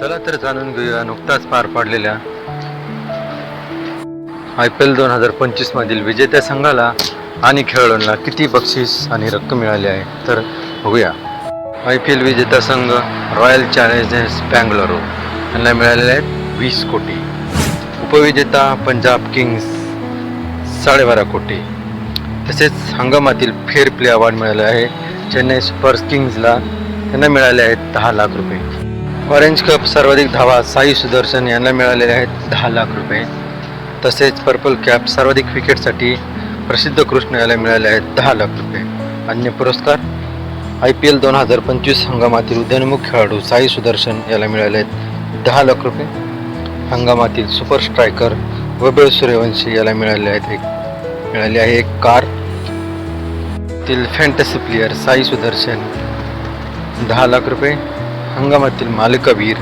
चला तर जाणून घेऊया नुकताच पार पडलेल्या आय पी एल दोन हजार पंचवीस मधील विजेत्या संघाला आणि खेळाडूंना किती बक्षीस आणि रक्कम मिळाली आहे तर बघूया. आय पी एल विजेता संघ रॉयल चॅलेंजर्स बँगलोरू. यांना मिळालेले आहेत वीस कोटी. उपविजेता पंजाब किंग्स साडेबारा कोटी. तसेच हंगामातील फेअर प्ले अवॉर्ड मिळाले आहे. चेन्नई सुपर किंग्जला त्यांना मिळाले आहेत दहा लाख रुपये. ऑरेंज कप सर्वाधिक धावा साई सुदर्शन यांना मिळालेले आहेत दहा लाख रुपये. तसेच पर्पल कॅप सर्वाधिक विकेटसाठी प्रसिद्ध कृष्ण याला मिळाले आहेत दहा लाख रुपये. अन्य पुरस्कार आय पी एल दोन हजार पंचवीस हंगामातील उद्यानमुख खेळाडू साई सुदर्शन याला मिळाले आहेत दहा लाख रुपये. हंगामातील सुपर स्ट्रायकर वैभव सूर्यवंशी याला मिळाले आहेत एक मिळाली आहे एक कार. तील फॅन्टसी प्लेयर साई सुदर्शन दहा लाख रुपये. हंगामातील मालिकावीर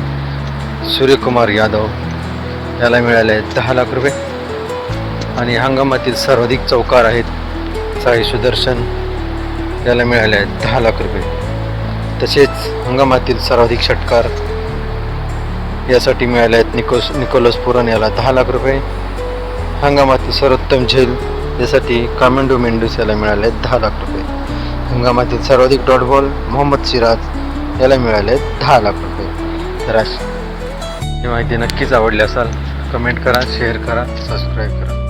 सूर्यकुमार यादव याला मिळाले आहेत दहा लाख रुपये. आणि हंगामातील सर्वाधिक चौकार आहेत साई सुदर्शन याला मिळाले आहेत दहा लाख रुपये. तसेच हंगामातील सर्वाधिक षटकार यासाठी मिळाले आहेत निकोस निकोलस पुरन याला दहा लाख रुपये. हंगामातील सर्वोत्तम झेल यासाठी कामेंडो मेंडूस याला मिळाले आहेत दहा लाख रुपये. हंगामातील सर्वाधिक डॉट बॉल मोहम्मद सिराज याला मिळाले दहा लाख रुपये. तर अशी ही माहिती नक्कीच आवडली असाल कमेंट करा शेअर करा सबस्क्राईब करा.